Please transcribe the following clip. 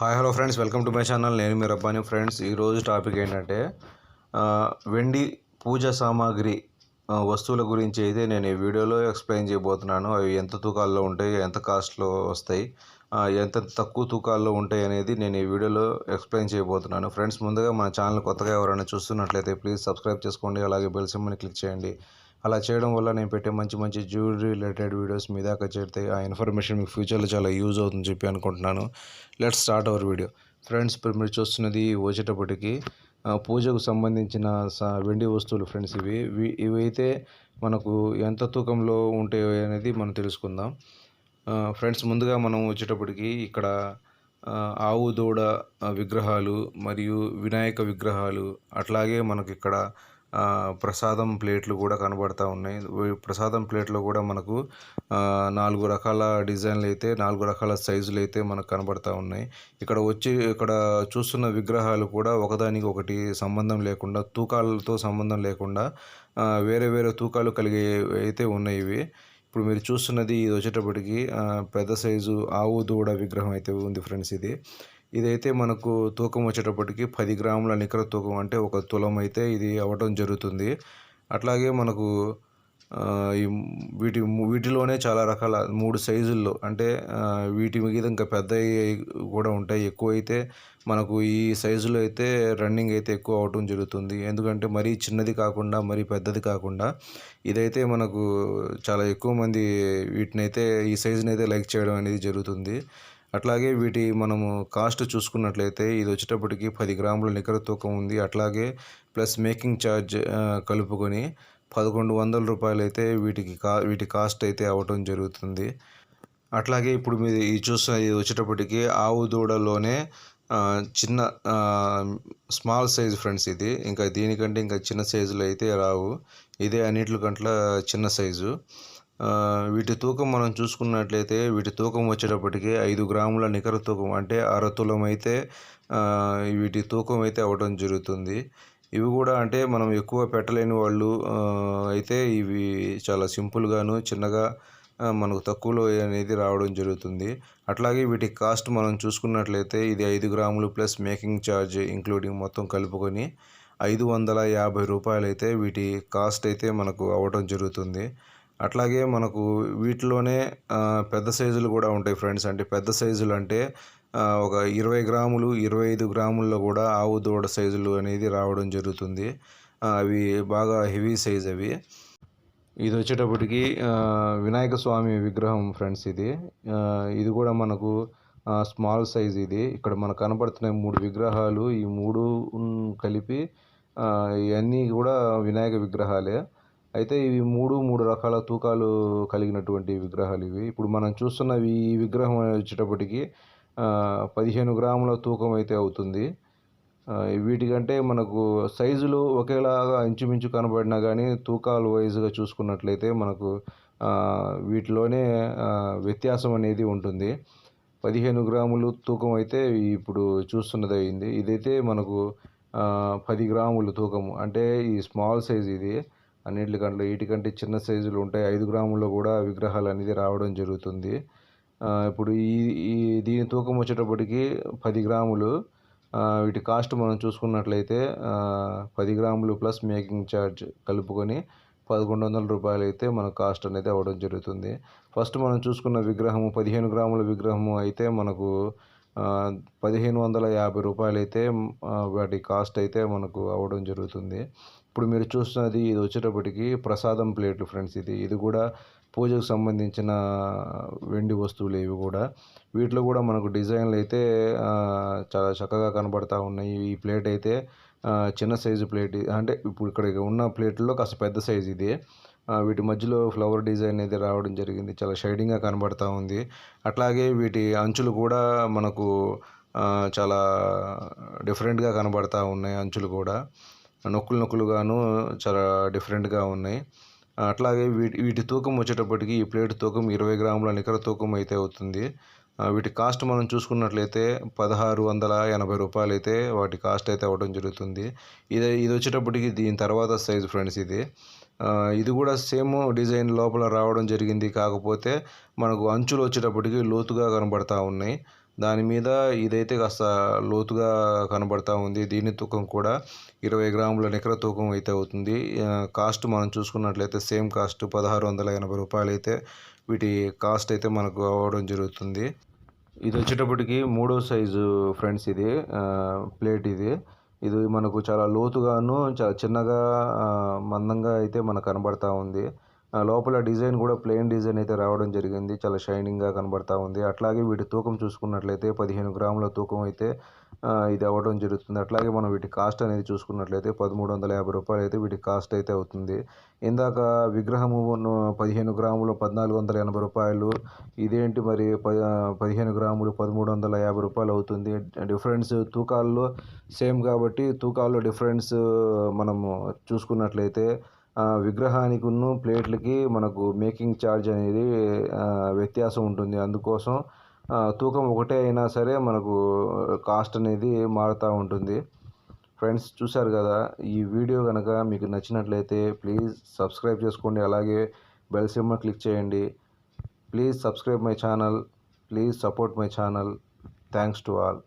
Hi hello friends. Welcome to my channel. నేను మీ Rabbani. Friends ఈరోజు టాపిక్ ఏంటంటే వెండి పూజ సామాగ్రి వస్తువుల గురించి అయితే నేను ఈ వీడియోలో ఎక్స్ప్లెయిన్ చేయబోతున్నాను. అవి ఎంత తూకాల్లో ఉంటాయి ఎంత కాస్ట్లో వస్తాయి ఎంత తక్కువ తూకాల్లో ఉంటాయి అనేది నేను ఈ వీడియోలో ఎక్స్ప్లెయిన్ చేయబోతున్నాను. ఫ్రెండ్స్ ముందుగా మన ఛానల్ కొత్తగా ఎవరైనా చూస్తున్నట్లయితే ప్లీజ్ సబ్స్క్రైబ్ చేసుకోండి. అలాగే బెల్ సింబల్ని క్లిక్ చేయండి. అలా చేయడం వల్ల నేను పెట్టే మంచి మంచి జ్యువెలరీ రిలేటెడ్ వీడియోస్ మీ దాకా చేరితే ఆ ఇన్ఫర్మేషన్ మీకు ఫ్యూచర్లో చాలా యూజ్ అవుతుందని చెప్పి అనుకుంటున్నాను. Let start our video friends ఇప్పుడు మీరు చూస్తున్నది వచ్చేటప్పటికి పూజకు సంబంధించిన వెండి వస్తువులు ఫ్రెండ్స్ ఇవి. ఇవైతే మనకు ఎంత తూకంలో ఉంటాయో అనేది మనం తెలుసుకుందాం. ఫ్రెండ్స్ ముందుగా మనం వచ్చేటప్పటికి ఇక్కడ ఆవు దూడ విగ్రహాలు మరియు వినాయక విగ్రహాలు అట్లాగే మనకి ఇక్కడ ప్రసాదం ప్లేట్లు కూడా కనబడతా ఉన్నాయి. ప్రసాదం ప్లేట్లో కూడా మనకు నాలుగు రకాల డిజైన్లు అయితే నాలుగు రకాల సైజులు అయితే మనకు కనబడతా ఉన్నాయి. ఇక్కడ వచ్చి ఇక్కడ చూస్తున్న విగ్రహాలు కూడా ఒకదానికి ఒకటి సంబంధం లేకుండా తూకాలతో సంబంధం లేకుండా వేరే వేరే తూకాలు కలిగే అయితే ఉన్నాయి ఇవి. ఇప్పుడు మీరు చూస్తున్నది ఇది వచ్చేటప్పటికి పెద్ద సైజు ఆవు దూడ విగ్రహం అయితే ఉంది ఫ్రెండ్స్ ఇది. ఇదైతే మనకు తూకం వచ్చేటప్పటికి పది గ్రాముల నికర తూకం అంటే ఒక తులం అయితే ఇది అవ్వటం జరుగుతుంది. అట్లాగే మనకు ఈ వీటి వీటిలోనే చాలా రకాల మూడు సైజుల్లో అంటే వీటి మీద ఇంకా పెద్ద కూడా ఉంటాయి. ఎక్కువ అయితే మనకు ఈ సైజులో అయితే రన్నింగ్ అయితే ఎక్కువ అవటం జరుగుతుంది. ఎందుకంటే మరీ చిన్నది కాకుండా మరీ పెద్దది కాకుండా ఇదైతే మనకు చాలా ఎక్కువ మంది వీటినైతే ఈ సైజుని అయితే లైక్ చేయడం అనేది జరుగుతుంది. అట్లాగే వీటి మనము కాస్ట్ చూసుకున్నట్లయితే ఇది వచ్చేటప్పటికి పది గ్రాముల నికర తూకం ఉంది. అట్లాగే ప్లస్ మేకింగ్ ఛార్జ్ కలుపుకొని పదకొండు వందల రూపాయలు అయితే వీటికి కా వీటి కాస్ట్ అయితే అవ్వటం జరుగుతుంది. అట్లాగే ఇప్పుడు మీరు ఇది చూస్తున్న ఇది వచ్చేటప్పటికి ఆవు దూడలోనే చిన్న స్మాల్ సైజ్ ఫ్రెండ్స్ ఇది. ఇంకా దీనికంటే ఇంకా చిన్న సైజులో అయితే రావు. ఇదే అన్నిటికంట్ల చిన్న సైజు. వీటి తూకం మనం చూసుకున్నట్లయితే వీటి తూకం వచ్చేటప్పటికి ఐదు గ్రాముల నికర తూకం అంటే అర తులం అయితే వీటి తూకం అయితే అవ్వడం జరుగుతుంది. ఇవి కూడా అంటే మనం ఎక్కువ పెట్టలేని వాళ్ళు అయితే ఇవి చాలా సింపుల్గాను చిన్నగా మనకు తక్కువలో అనేది రావడం జరుగుతుంది. అట్లాగే వీటి కాస్ట్ మనం చూసుకున్నట్లయితే ఇది ఐదు గ్రాములు ప్లస్ మేకింగ్ ఛార్జ్ ఇంక్లూడింగ్ మొత్తం కలుపుకొని ఐదు వందల యాభై రూపాయలు అయితే వీటి కాస్ట్ అయితే మనకు అవ్వడం జరుగుతుంది. అట్లాగే మనకు వీటిలోనే పెద్ద సైజులు కూడా ఉంటాయి ఫ్రెండ్స్. అంటే పెద్ద సైజులు అంటే ఒక ఇరవై గ్రాములు ఇరవై ఐదు గ్రాముల్లో కూడా ఆవు దూడ సైజులు అనేది రావడం జరుగుతుంది. అవి బాగా హెవీ సైజ్ అవి. ఇది వచ్చేటప్పటికి వినాయక స్వామి విగ్రహం ఫ్రెండ్స్ ఇది. ఇది కూడా మనకు స్మాల్ సైజ్ ఇది. ఇక్కడ మనకు కనపడుతున్న మూడు విగ్రహాలు. ఈ మూడు కలిపి ఇవన్నీ కూడా వినాయక విగ్రహాలే. అయితే ఇవి మూడు మూడు రకాల తూకాలు కలిగినటువంటి విగ్రహాలు ఇవి. ఇప్పుడు మనం చూస్తున్నవి ఈ విగ్రహం వచ్చేటప్పటికి పదిహేను గ్రాముల తూకం అయితే అవుతుంది. వీటికంటే మనకు సైజులు ఒకేలాగా ఇంచుమించు కనబడినా కానీ తూకాలు వైజ్గా చూసుకున్నట్లయితే మనకు వీటిలోనే వ్యత్యాసం అనేది ఉంటుంది. పదిహేను గ్రాములు తూకం అయితే ఇప్పుడు చూస్తున్నది అయింది ఇదైతే మనకు పది గ్రాములు తూకము. అంటే ఈ స్మాల్ సైజ్ ఇది. అన్నిటికంటే వీటికంటే చిన్న సైజులు ఉంటాయి. ఐదు గ్రాముల్లో కూడా విగ్రహాలు అనేది రావడం జరుగుతుంది. ఇప్పుడు ఈ ఈ దీని తూకం వచ్చేటప్పటికి పది గ్రాములు. వీటి కాస్ట్ మనం చూసుకున్నట్లయితే పది గ్రాములు ప్లస్ మేకింగ్ ఛార్జ్ కలుపుకొని పదకొండు వందల రూపాయలు అయితే మన కాస్ట్ అనేది అవ్వడం జరుగుతుంది. ఫస్ట్ మనం చూసుకున్న విగ్రహము పదిహేను గ్రాముల విగ్రహము అయితే మనకు పదిహేను వందల యాభై రూపాయలు అయితే వాటి కాస్ట్ అయితే మనకు అవ్వడం జరుగుతుంది. ఇప్పుడు మీరు చూస్తున్నది ఇది వచ్చేటప్పటికి ప్రసాదం ప్లేట్లు ఫ్రెండ్స్ ఇది. ఇది కూడా పూజకు సంబంధించిన వెండి వస్తువులు ఇవి కూడా. వీటిలో కూడా మనకు డిజైన్లు అయితే చాలా చక్కగా కనబడతా ఉన్నాయి. ఈ ప్లేట్ అయితే చిన్న సైజు ప్లేట్. అంటే ఇప్పుడు ఇక్కడ ఉన్న ప్లేట్లో కాస్త పెద్ద సైజు ఇది. వీటి మధ్యలో ఫ్లవర్ డిజైన్ అయితే రావడం జరిగింది. చాలా షైడింగ్గా కనబడతా ఉంది. అట్లాగే వీటి అంచులు కూడా మనకు చాలా డిఫరెంట్గా కనబడతా ఉన్నాయి అంచులు కూడా. నొక్కులు నొక్కులుగాను చాలా డిఫరెంట్గా ఉన్నాయి. అట్లాగే వీటి వీటి తూకం వచ్చేటప్పటికి ఈ ప్లేట్ తూకం ఇరవై గ్రాముల నికర తూకం అయితే అవుతుంది. వీటి కాస్ట్ మనం చూసుకున్నట్లయితే పదహారు వందల ఎనభై రూపాయలు అయితే వాటి కాస్ట్ అయితే అవ్వడం జరుగుతుంది. ఇది ఇది వచ్చేటప్పటికి దీని తర్వాత సైజ్ ఫ్రెండ్స్ ఇది. ఇది కూడా సేమ్ డిజైన్ లోపల రావడం జరిగింది. కాకపోతే మనకు అంచులు వచ్చేటప్పటికి లోతుగా కనబడతా ఉన్నాయి. దాని మీద ఇదైతే కాస్త లోతుగా కనబడతా ఉంది. దీని తూకం కూడా ఇరవై గ్రాముల నికర తూకం అయితే అవుతుంది. కాస్ట్ మనం చూసుకున్నట్లయితే సేమ్ కాస్ట్ పదహారు వందల ఎనభై రూపాయలు అయితే వీటి కాస్ట్ అయితే మనకు అవ్వడం జరుగుతుంది. ఇది వచ్చేటప్పటికి మూడో సైజు ఫ్రెండ్స్ ఇది. ప్లేట్ ఇది. ఇది మనకు చాలా లోతుగాను చాలా చిన్నగా మందంగా అయితే మనకు కనబడతా ఉంది. లోపల డిజైన్ కూడా ప్లెయిన్ డిజైన్ అయితే రావడం జరిగింది. చాలా షైనింగ్గా కనబడతా ఉంది. అట్లాగే వీటి తూకం చూసుకున్నట్లయితే పదిహేను గ్రాముల తూకం అయితే ఇది అవ్వడం జరుగుతుంది. అట్లాగే మనం వీటి కాస్ట్ అనేది చూసుకున్నట్లయితే పదమూడు వందల యాభై రూపాయలు అయితే వీటి కాస్ట్ అయితే అవుతుంది. ఇందాక విగ్రహము పదిహేను గ్రాములు పద్నాలుగు వందల ఎనభై రూపాయలు ఇదేంటి మరి ప పదిహేను గ్రాములు పదమూడు వందల యాభై రూపాయలు అవుతుంది. డిఫరెన్స్ తూకాల్లో సేమ్ కాబట్టి తూకాల్లో డిఫరెన్స్ మనము చూసుకున్నట్లయితే విగ్రహానికిను విగ్రహానికి ఉన్న ప్లేట్లకి మనకు మేకింగ్ ఛార్జ్ అనేది వ్యత్యాసం ఉంటుంది. అందుకోసం తూకం ఒకటే అయినా సరే మనకు కాస్ట్ అనేది మారుతూ ఉంటుంది. ఫ్రెండ్స్ చూశారు కదా ఈ వీడియో కనుక మీకు నచ్చినట్లయితే ప్లీజ్ సబ్స్క్రైబ్ చేసుకోండి. అలాగే బెల్ సింబల్ క్లిక్ చేయండి. Please subscribe my channel. Please support my channel. Thanks to all.